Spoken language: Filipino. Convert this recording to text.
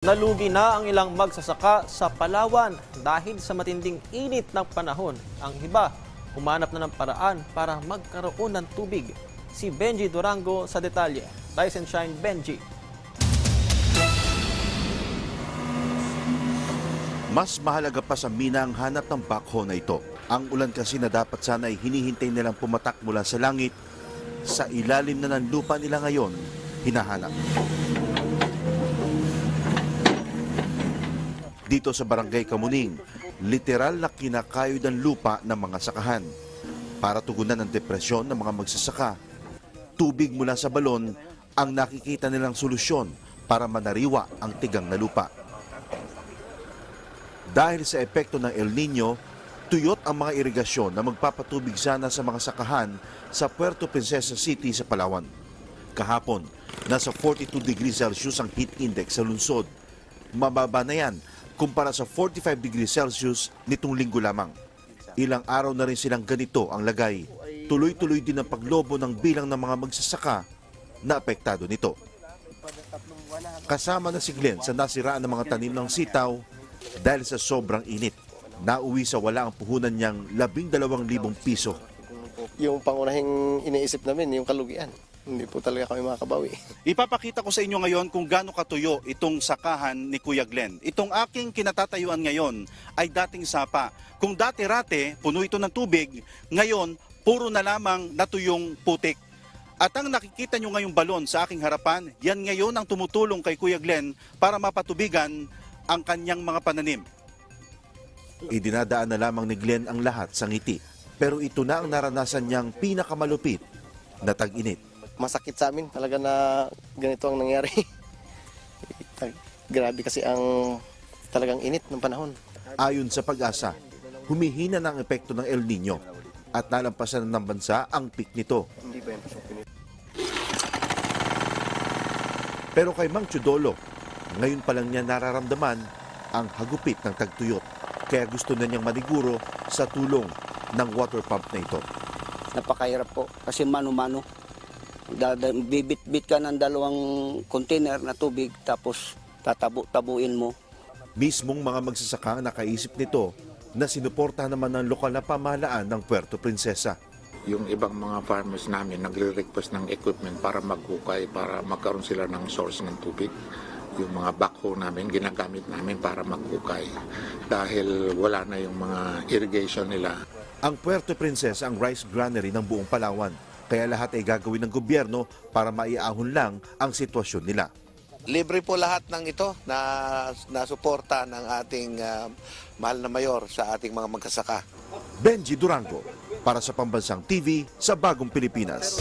Nalugi na ang ilang magsasaka sa Palawan dahil sa matinding init ng panahon. Ang iba, humanap na ng paraan para magkaroon ng tubig. Si Benji Durango sa detalye. Rise and Shine Benji. Mas mahalaga pa sa mina ang hanap ng backhoe na ito. Ang ulan kasi na dapat sana ay hinihintay nilang pumatak mula sa langit, sa ilalim na ng lupa nila ngayon, hinahanap. Dito sa Barangay Kamuning, literal na kinakayod ang lupa ng mga sakahan. Para tugunan ang depresyon ng mga magsasaka, tubig mula sa balon ang nakikita nilang solusyon para manariwa ang tigang na lupa. Dahil sa epekto ng El Nino, tuyot ang mga irigasyon na magpapatubig sana sa mga sakahan sa Puerto Princesa City sa Palawan. Kahapon, nasa 42 degrees Celsius ang heat index sa lungsod. Mababa na yan kumpara sa 45 degrees Celsius nitong linggo lamang. Ilang araw na rin silang ganito ang lagay. Tuloy-tuloy din ang paglobo ng bilang ng mga magsasaka na apektado nito. Kasama na si Glenn sa nasiraan ng mga tanim ng sitaw dahil sa sobrang init. Nauwi sa wala ang puhunan niyang 12,000 piso. Yung pangunahing iniisip namin, yung kalugian. Hindi po talaga kami makakabawi. Ipapakita ko sa inyo ngayon kung gaano katuyo itong sakahan ni Kuya Glenn. Itong aking kinatatayuan ngayon ay dating sapa. Kung dati-rate, puno ito ng tubig, ngayon, puro na lamang natuyong putik. At ang nakikita nyo ngayong balon sa aking harapan, yan ngayon ang tumutulong kay Kuya Glenn para mapatubigan ang kanyang mga pananim. Idinadaan na lamang ni Glenn ang lahat sa ngiti. Pero ito na ang naranasan niyang pinakamalupit na tag-init. Masakit sa amin talaga na ganito ang nangyari. Grabe kasi ang talagang init ng panahon. Ayon sa pag-asa, humihina na ang epekto ng El Nino at nalampasan ng bansa ang peak nito. Hindi ba yung Pero kay Mang Chudolo, ngayon pa lang niya nararamdaman ang hagupit ng tagtuyot. Kaya gusto na niyang maniguro sa tulong ng water pump na ito. napakahirap po kasi mano-mano. Bibit-bit ka ng dalawang container na tubig tapos tatabu-tabuin mo. Mismong mga magsasaka ang nakaisip nito na sinuportahan naman ng lokal na pamahalaan ng Puerto Princesa. yung ibang mga farmers namin nagre-request ng equipment para maghukay, para magkaroon sila ng source ng tubig. Yung mga backhoe namin, ginagamit namin para maghukay. Dahil wala na yung mga irrigation nila. Ang Puerto Princesa ang rice granary ng buong Palawan. Kaya lahat ay gagawin ng gobyerno para maiahon lang ang sitwasyon nila. Libre po lahat ng ito na nasuporta ng ating ah, mahal na mayor sa ating mga magkasaka. Benji Durango para sa Pambansang TV sa Bagong Pilipinas.